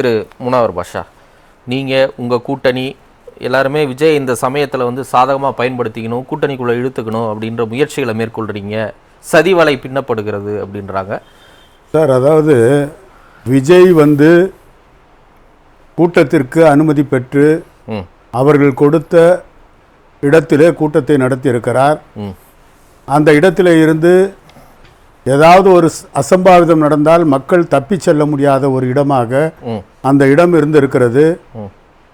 திரு முனாவர் பாஷா நீங்கள் உங்கள் கூட்டணி எல்லாருமே விஜய் இந்த சமயத்தில் வந்து சாதகமாக பயன்படுத்திக்கணும் கூட்டணிக்குள்ளே இழுத்துக்கணும் அப்படின்ற முயற்சிகளை மேற்கொள்கிறீங்க சதி வலை பின்னப்படுகிறது அப்படின்றாங்க. சார் அதாவது விஜய் வந்து கூட்டத்திற்கு அனுமதி பெற்று அவர்கள் கொடுத்த இடத்திலே கூட்டத்தை நடத்தியிருக்கிறார். அந்த இடத்திலே இருந்து ஏதாவது ஒரு அசம்பாவிதம் நடந்தால் மக்கள் தப்பிச் செல்ல முடியாத ஒரு இடமாக அந்த இடம் இருந்திருக்கிறது. ம்.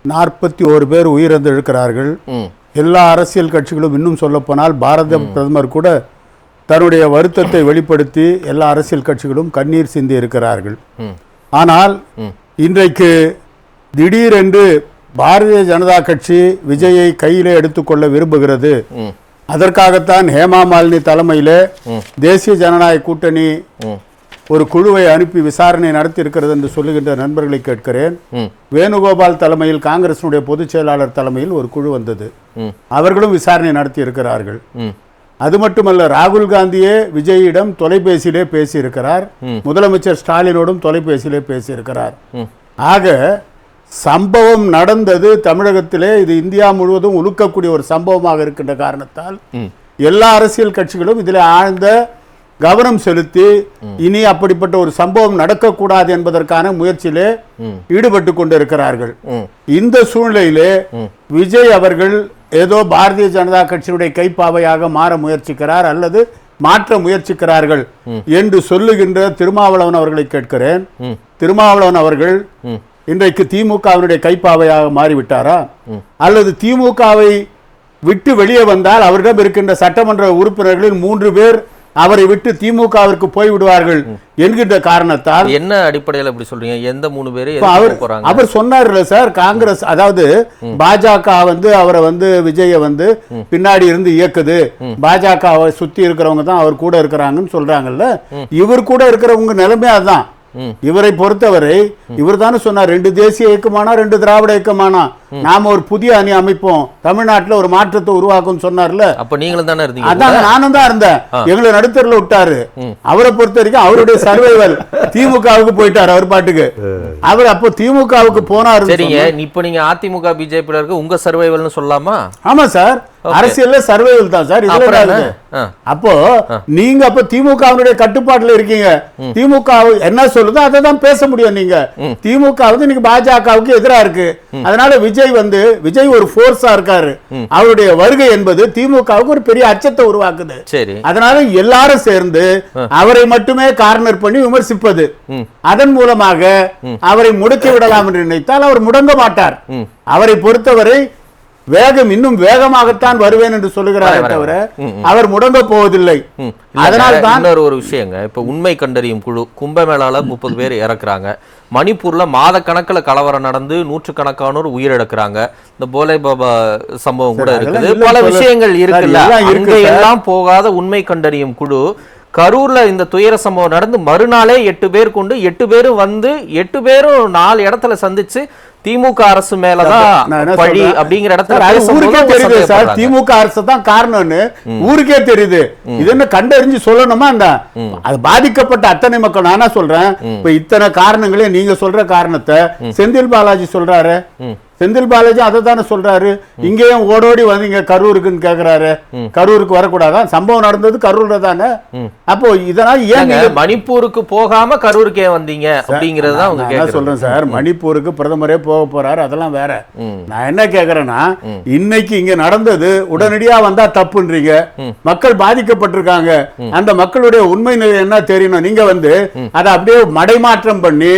நாற்பத்தி ஓரு பேர் உயிரிழந்திருக்கிறார்கள். ம். எல்லா அரசியல் கட்சிகளும் இன்னும் சொல்லப்போனால் பாரத பிரதமர் கூட தன்னுடைய வருத்தத்தை வெளிப்படுத்தி எல்லா அரசியல் கட்சிகளும் கண்ணீர் சிந்தி இருக்கிறார்கள். ஆனால். இன்றைக்கு திடீரென்று பாரதிய ஜனதா கட்சி விஜயை கையிலே எடுத்துக்கொள்ள விரும்புகிறது. அதற்காகத்தான் ஹேமா மாலினி தலைமையிலே. தேசிய ஜனநாயக கூட்டணி ஒரு குழுவை அனுப்பி விசாரணை நடத்தி இருக்கிறது என்று சொல்லுகின்ற நண்பர்களை கேட்கிறேன். வேணுகோபால் தலைமையில் காங்கிரசினுடைய பொதுச் செயலாளர் தலைமையில் ஒரு குழு வந்தது. அவர்களும் விசாரணை நடத்தி இருக்கிறார்கள் அது மட்டுமல்ல ராகுல் காந்தியே விஜயிடம் தொலைபேசியிலே பேசியிருக்கிறார். முதலமைச்சர் ஸ்டாலினோடும் தொலைபேசியிலே பேசியிருக்கிறார். ஆக சம்பவம் நடந்தது தமிழகத்திலே. இது இந்தியா முழுவதும் உழுக்கக்கூடிய ஒரு சம்பவமாக இருக்கின்ற காரணத்தால் எல்லா அரசியல் கட்சிகளும் இதில் ஆழ்ந்த கவனம் செலுத்தி இனி அப்படிப்பட்ட ஒரு சம்பவம் நடக்கக்கூடாது என்பதற்கான முயற்சியிலே ஈடுபட்டு கொண்டிருக்கிறார்கள். இந்த சூழ்நிலையிலே விஜய் அவர்கள் ஏதோ பாரதிய ஜனதா கட்சியினுடைய கைப்பாவையாக மாற முயற்சிக்கிறார் அல்லது மாற்ற முயற்சிக்கிறார்கள் என்று சொல்லுகின்ற திருமாவளவன் அவர்களை கேட்கிறேன். திருமாவளவன் அவர்கள் இன்றைக்கு திமுகவினுடைய கைப்பாவையாக மாறிவிட்டாரா? அல்லது திமுகவை விட்டு வெளியே வந்தால் அவரிடம் இருக்கின்ற சட்டமன்ற உறுப்பினர்களில் மூன்று பேர் அவரை விட்டு திமுகவிற்கு போய்விடுவார்கள் என்கின்ற காரணத்தால் என்ன அடிப்படையில் இப்படி சொல்றீங்க? எந்த மூணு பேர் அவர் அவர் சொன்னார்ல சார் காங்கிரஸ் அதாவது பாஜக வந்து அவரை வந்து விஜய வந்து பின்னாடி இருந்து இயக்குது. பாஜகவை சுத்தி இருக்கிறவங்க தான் அவர் கூட இருக்கிறாங்கன்னு சொல்றாங்கல்ல. இவர் கூட இருக்கிறவங்க நிலைமை அதுதான். இவரை பொறுத்தவரை இவர் தானே சொன்னார் ரெண்டு தேசிய இயக்கமானா ரெண்டு திராவிட இயக்கமானா? நாம ஒரு புதிய அணி அமைப்போம். தமிழ்நாட்டுல ஒரு மாற்றத்தை உருவாக்கும் சொன்னார்ல. அப்ப நீங்களும் தானே இருந்தீங்க? அதான் நானும் தான் இருந்தேன். எங்களை நடுத்தரில் விட்டாரு. அவரை பொறுத்த வரைக்கும் அவருடைய சர்வைவல் திமுகவுக்கு போயிட்டாரு அவர் பாட்டுக்கு. அவர் அப்போ திமுகவுக்கு போனாரு சரிங்க. இப்ப நீங்க அதிமுக பிஜேபியில இருக்க உங்க சர்வைவல்னு சொல்லலாமா? ஆமா சார். அரசியல்ல சர்வைவல் தான் சார். இதுல. அப்போ நீங்க அப்ப திமுகவினுடைய கட்டுப்பாட்டுல இருக்கீங்க. திமுக என்ன சொல்லுதோ அதை தான் பேச முடியும் நீங்க. திமுக வந்து இன்னைக்கு பாஜகவுக்கு எதிரா இருக்கு. அதனால விஜய் வந்து விஜய் ஒரு ஃபோர்ஸா இருக்காரு. அவருடைய வருகை என்பது திமுகவுக்கு ஒரு பெரிய அச்சத்தை உருவாக்குது. சரி. அதனால எல்லாரும் சேர்ந்து அவரை மட்டுமே கார்னர் பண்ணி விமர்சிப்பது. அதன் மூலமாக அவரை முடக்கி விடலாம் என்று நினைத்தால் அவர் முடங்க மாட்டார். அவரை பொறுத்தவரை வேகம் இன்னும் வேகமாகத்தான் வருவேன் என்று சொல்லுகிறாரே தவிர. அவர் முடங்க போவதில்லை. அதனால் தான் ஒரு விஷயங்க. இப்ப உண்மை கண்டறியும் குழு கும்பமேளால முப்பது பேர் இறக்குறாங்க. மணிப்பூர்ல மாத கணக்குல கலவரம் நடந்து நூற்றுக்கணக்கானோர் உயிரிழக்கிறாங்க. இந்த போலே பாபா சம்பவம் கூட இருக்குது. பல விஷயங்கள் இருக்குல்ல. சார். எல்லாம் போகாத உண்மை கண்டறியும் குழு. கரூர்ல இந்த துயர சம்பவம் நடந்து மறுநாளே எட்டு பேர் கொண்டு எட்டு பேரும் வந்து எட்டு பேரும் நாலு இடத்துல சந்திச்சு திமுக அரசு மேலதான் பழி? அப்படிங்கிற இடத்துல ஊருக்கே தெரியுது சார். திமுக அரசு தான் காரணம்னு ஊருக்கே தெரியுது. இது என்ன கண்டறிஞ்சு சொல்லணுமா அந்த அது பாதிக்கப்பட்ட அத்தனை மக்கள். நானா சொல்றேன்? இப்ப இத்தனை காரணங்களே நீங்க சொல்ற காரணத்தை செந்தில் பாலாஜி சொல்றாரு. செந்தில் பாலாஜி அதை தானே சொல்றாரு இங்கேயும் ஓடோடி வந்தீங்க கரூருக்குன்னு கேக்குறாரு. கரூருக்கு வரக்கூடாதா? சம்பவம் நடந்தது கரூர்ல தானே? அப்போ இதனால் ஏன் மணிப்பூருக்கு போகாம கரூருக்கு வந்தீங்க அப்படிங்கறது தான் அவங்க நான் என்ன கேக்குறாங்க சொல்றேன் சார்? மணிப்பூருக்கு பிரதமரே போக போறாரு அதெல்லாம் வேற. நான் என்ன கேக்குறேன்னா இன்னைக்கு இங்க நடந்தது உடனடியா வந்தா தப்புன்றீங்க. மக்கள் பாதிக்கப்பட்டிருக்காங்க. அந்த மக்களுடைய உண்மை நிலை என்ன தெரியணும் நீங்க வந்து அதை அப்படியே மடைமாற்றம் பண்ணி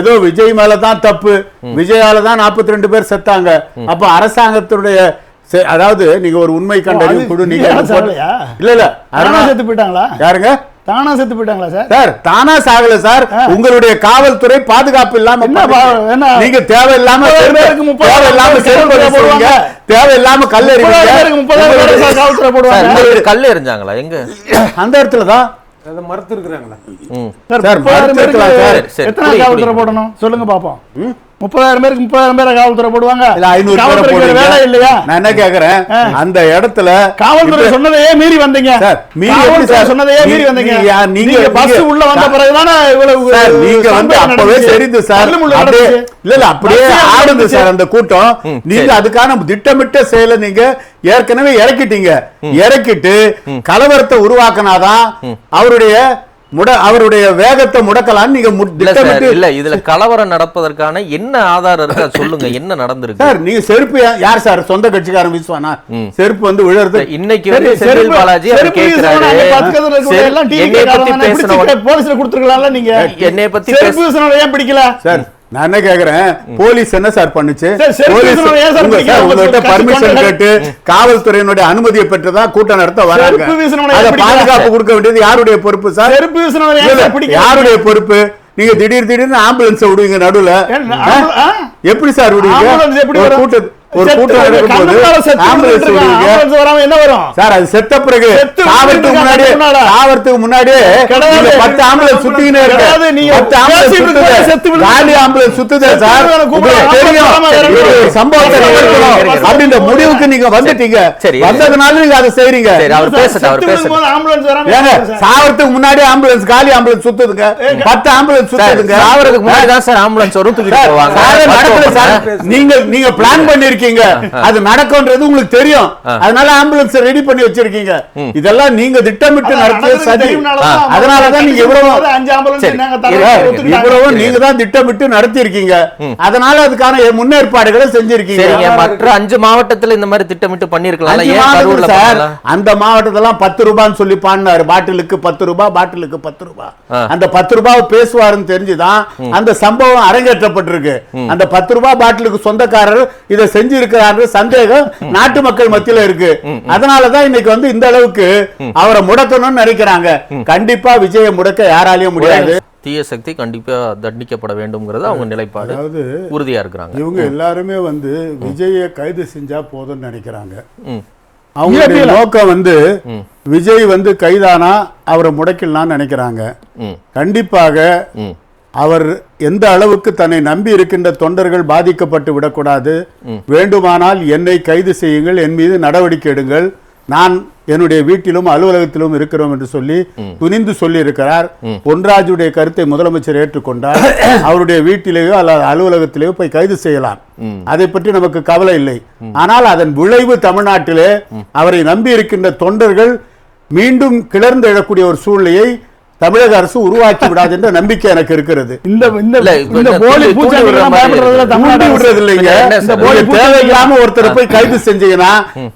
ஏதோ விஜய் மேல தான் தப்பு. விஜயால தான் 42 ரெண்டு பேர் செத்தாங்க. அப்ப அரசாங்கத்தினுடைய அதாவது நீங்க ஒரு உண்மை கண்டறியும் குழு நீங்க? இல்ல இல்ல. செத்து போயிட்டாங்களா? யாருங்க? தானா செத்து போயிட்டாங்களா சார் சார் தானா சாகல சார் உங்களுடைய காவல்துறை பாதுகாப்பு இல்லாம என்ன? நீங்க தேவையில்லாம தேவையில்லாம. போடுவாங்க. தேவையில்லாம கல் எறிவீங்க. காவல்துறை போடுவாங்க கல்லு எறிஞ்சாங்களா எங்க அந்த இடத்துல தான் அதை மறுத்து இருக்கிறாங்களா. சார் சார், எத்தனை காவல்துறை. போடணும் சொல்லுங்க பாப்போம் முப்பதாயிரம் பேருக்கு முப்பதாயிரம் பேரை காவல்துறை போடுவாங்க. இல்ல ஐநூறு போடுவீங்க. வேலை இல்லையா? நான் என்ன கேக்குறேன்? அந்த இடத்துல காவல்துறை சொன்னதையே மீறி வந்தீங்க. சார், மீறி காவல்துறை? சொன்னதையே மீறி வந்தீங்க. நீங்க- பஸ் உள்ள வந்த பிறகுதானே இவ்வளவு நீங்க வந்து அப்பவே. தெரிந்து சார். இல்ல இல்ல அப்படியே ஆடுது. சார் அந்த கூட்டம். நீங்க அதுக்கான திட்டமிட்ட செயலை நீங்க ஏற்கனவே இறக்கிட்டீங்க. இறக்கிட்டு கலவரத்தை உருவாக்கினாதான் அவருடைய முட அவருடைய வேகத்தை முடக்கலாம்னு நீங்க இல்ல இதுல கலவரம் நடப்பதற்கான என்ன ஆதாரம் இருக்கு சொல்லுங்க என்ன நடந்திருக்கு? சார் நீங்க செருப்பு யார் சார்? சொந்த கட்சிக்காரன் வீசுவானா செருப்பு வந்து விழுறது இன்னைக்கு செந்தில் பாலாஜி பிடிச்சு போலீஸ்ல கொடுத்துருக்கலாம்ல நீங்க. என்னைய பத்தி ஏன் பிடிக்கல? சார் நான் என்ன கேக்குறேன்? போலீஸ் என்ன சார் பண்ணுச்சு? பர்மிஷன். கேட்டு காவல்துறையினுடைய அனுமதியை பெற்றுதான் கூட்டம் நடத்த வராங்க? பாதுகாப்பு கொடுக்க வேண்டியது யாருடைய பொறுப்பு சார்? யாருடைய பொறுப்பு? நீங்க திடீர் திடீர்னு ஆம்புலன்ஸ் விடுவீங்க நடுவுல? எப்படி சார் விடுவீங்க? எப்படி ஒரு? கூட்டம் நடக்கும்போது என்ன வரும்? சார் அது செத்த பிறகு சாவறதுக்கு. சாவறதுக்கு. நீங்க பத்து ஆம்புலன்ஸ் சுத்திக்கினே இருக்கு கிடையாது. நீங்க பத்து ஆம்புலன்ஸ் பேசிட்டு சுத்துது காலி ஆம்புலன்ஸ் சுத்துது சார். தெரியும். சம்பவத்தை நிகழ்த்தணும். அப்படின்ற முடிவுக்கு நீங்க வந்துட்டீங்க. சரி. வந்ததுனால நீங்க அதை செய்றீங்க. சரி அவர் பேசட்டும் அவர் பேசட்டும். ஆம்புலன்ஸ் வராம ஏங்க என்ன சார்? சாவறதுக்கு முன்னாடி ஆம்புலன்ஸ் காலி ஆம்புலன்ஸ் சுத்துதுங்க. பத்து ஆம்புலன்ஸ் சுத்துதுங்க. சாவறதுக்கு முன்னாடி தான் சார் ஆம்புலன்ஸ் வரும் தூக்கிட்டு போவாங்க. நீங்க நீங்க பிளான் பண்ணிருக்கீங்க. அது நடக்கும்ன்றது உங்களுக்கு தெரியும். அதனால ஆம்புலன்ஸ் ரெடி பண்ணி வச்சிருக்கீங்க. இதெல்லாம் நீங்க திட்டமிட்டு நடத்திய சதி. அதனாலதான் நீங்க இவ்வளவு. இவ்வளவு நீங்க தான் திட்டமிட்டு நடத்தி இருக்கீங்க அதனால அதுக்கான முன்னேற்பாடுகளை செஞ்சிருக்கீங்க. மற்ற அஞ்சு மாவட்டத்துல இந்த மாதிரி திட்டமிட்டு பண்ணிருக்கலாம் சார்? அந்த மாவட்டத்தெல்லாம் பத்து ரூபான்னு சொல்லி பாடினாரு. பாட்டிலுக்கு பத்து ரூபாய் பாட்டிலுக்கு பத்து ரூபாய். அந்த பத்து ரூபாய் பேசுவாருன்னு தெரிஞ்சுதான் அந்த சம்பவம் அரங்கேற்றப்பட்டிருக்கு. அந்த பத்து ரூபாய் பாட்டிலுக்கு சொந்தக்காரர் இதை செஞ்சு இருக்கிறாரு சந்தேகம் நாட்டு மக்கள் மத்தியில இருக்கு. அதனாலதான் இன்னைக்கு வந்து இந்த அளவுக்கு அவரை முடக்கணும்னு நினைக்கிறாங்க. கண்டிப்பா விஜயை முடக்க யாராலையும் முடியாது. தீய சக்தி கண்டிப்பா தண்டிக்கப்பட வேண்டும்ங்கிறது அவங்க நிலைப்பாடு. அதாவது உறுதியா இருக்கிறாங்க. இவங்க எல்லாருமே வந்து விஜயை கைது செஞ்சா போதும்னு நினைக்கிறாங்க. அவங்களுடைய நோக்கம் வந்து விஜய் வந்து கைதானா அவரை முடக்கிடலாம்னு நினைக்கிறாங்க. கண்டிப்பாக. அவர் எந்த அளவுக்கு தன்னை நம்பி இருக்கின்ற தொண்டர்கள் பாதிக்கப்பட்டு விடக்கூடாது. வேண்டுமானால் என்னை கைது செய்யுங்கள் என் மீது நடவடிக்கை எடுங்கள். நான் என்னுடைய வீட்டிலும் அலுவலகத்திலும் இருக்கிறோம் என்று சொல்லி துணிந்து சொல்லி இருக்கிறார் பொன்ராஜுடைய கருத்தை முதலமைச்சர் ஏற்றுக்கொண்டார். அவருடைய வீட்டிலேயோ அல்லது அலுவலகத்திலேயோ போய் கைது செய்யலாம். அதை பற்றி நமக்கு கவலை இல்லை. ஆனால் அதன் விளைவு தமிழ்நாட்டிலே அவரை நம்பி இருக்கின்ற தொண்டர்கள் மீண்டும் கிளர்ந்து எழக்கூடிய ஒரு சூழ்நிலையை தமிழக அரசு உருவாக்கி விடாது என்ற நம்பிக்கை எனக்கு இருக்கிறது இந்த இந்த போலி இல்லைங்க இந்த? போலி தேவையில்லாம ஒருத்தரை போய் கைது செஞ்சீங்கன்னா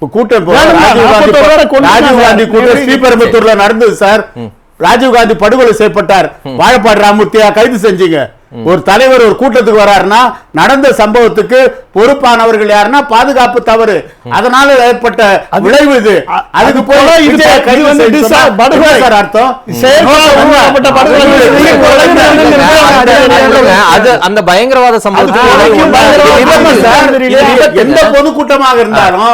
கூட்டம் போ- வேணுமா? ராஜீவ் காந்தி நாற்பத்தோரு பேரை கொன்னுட்டாங்க. ராஜீவ் காந்தி கூட்டம் ஸ்ரீபெரும்புத்தூர்ல நடந்தது சார் ராஜீவ் காந்தி படுகொலை செய்யப்பட்டார் வாழப்பாடு ராமூர்த்தியா கைது செஞ்சீங்க ஒரு தலைவர் ஒரு கூட்டத்துக்கு வராருன்னா நடந்த சம்பவத்துக்கு பொறுப்பானவர்கள் யாருன்னா பாதுகாப்பு தவறு. அதனால ஏற்பட்ட விளைவு இது. அதுக்கு போல அர்த்தம்? அந்த பயங்கரவாத. எந்த பொதுக்கூட்டமாக இருந்தாலும்.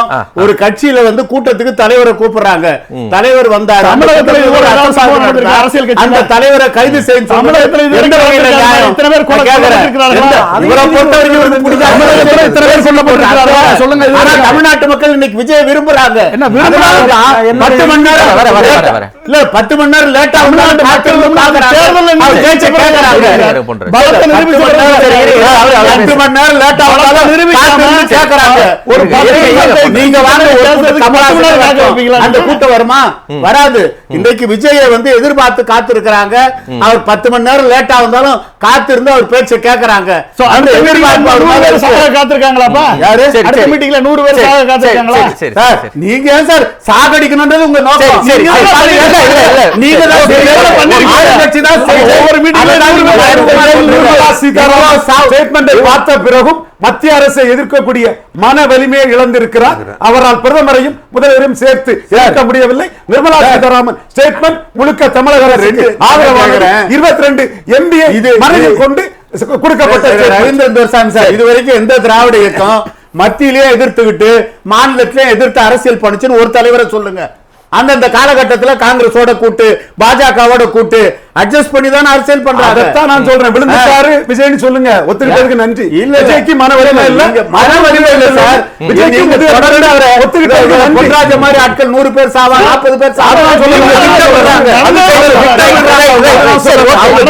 ஒரு கட்சியில வந்து கூட்டத்துக்கு தலைவரை கூப்பிடுறாங்க. தலைவர் வந்தார். அந்த தலைவரை கைது செய்யும் பேர்? சொல்லுங்க. தமிழ்நாட்டு மக்கள் இன்னைக்கு விஜய் விரும்புறாங்க என்ன பத்து மணி நேரம். இல்ல பத்து மணி நேரம் லேட்டா தமிழ்நாட்டு மக்கள் மணி லேட்டா கேட்கறாங்க. ஒரு. நீங்க? அந்த கூட்டம் வருமா வராது இன்றைக்கு விஜயை வந்து எதிர்பார்த்து காத்திருக்கிறாங்க அவர் பத்து மணி நேரம் லேட்டா வந்தாலும் காத்திருந்து அவர் பேச்சை. சாக காத்திருக்காங்களாப்பா? யாரு? அடுத்த. மீட்டிங்ல நூறு பேர் காத்திருக்காங்களா? சரி. நீங்க ஏன் சார் சாகடிக்கணும்ன்றது உங்க நோக்கம் நீங்க. தான். ஒவ்வொரு மீட்டிங்ல ஸ்டேட்மெண்டை பார்த்த பிறகும் மத்திய அரசை எதிர்க்கக்கூடிய மன வலிமையை இழந்திருக்கிறார். அவரால் பிரதமரையும் முதல்வரையும் சேர்த்து எதிர்க்க முடியவில்லை. நிர்மலா சீதாராமன் ஸ்டேட்மெண்ட் முழுக்க தமிழக ரெண்டு- ஆதரவாக. இருபத்தி ரெண்டு எம்பிஏ இது- மனதில் கொண்டு கொடுக்கப்பட்ட. ரவீந்திரன் துரைசாமி சார் இது வரைக்கும் எந்த திராவிட இயக்கம் மத்தியிலேயே எதிர்த்துக்கிட்டு மாநிலத்திலே எதிர்த்து அரசியல் பண்ணுச்சுன்னு ஒரு தலைவரை சொல்லுங்க. அந்தந்த காலகட்டத்துல காங்கிரஸோட கூட்டு பாஜகவோட கூட்டு அட்ஜஸ்ட் பண்ணி தானே அரசியல் பண்றாங்க. அதைத்தான் நான் சொல்றேன். விழுந்துட்டாரு விஜய்னு சொல்லுங்க. ஒத்துக்கிட்டதுக்கு நன்றி. இல்ல, விஜய்க்கு மன வலிமை இல்ல நீங்க மன வலிமை இல்ல சார். விஜய்க்கு தொடர்ந்து அவரை ஒத்துக்கிட்டதுக்கு நன்றி. பொன்ராஜ மாதிரி ஆட்கள் நூறு பேர் சாவா நாற்பது பேர் சாவா? அதான் சொல்லுங்க. அது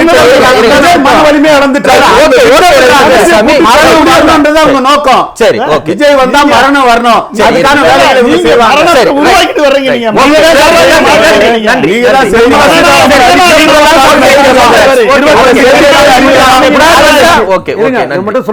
விஜய் மன வலிமை இழந்துட்டாரு. உங்க நோக்கம். சரி. விஜய் வந்தா மரணம் வரணும். அதுக்கான. வேலைகளை. உருவாக்கிட்டு வர்றீங்க நீங்க. மட்டும் சொல்லி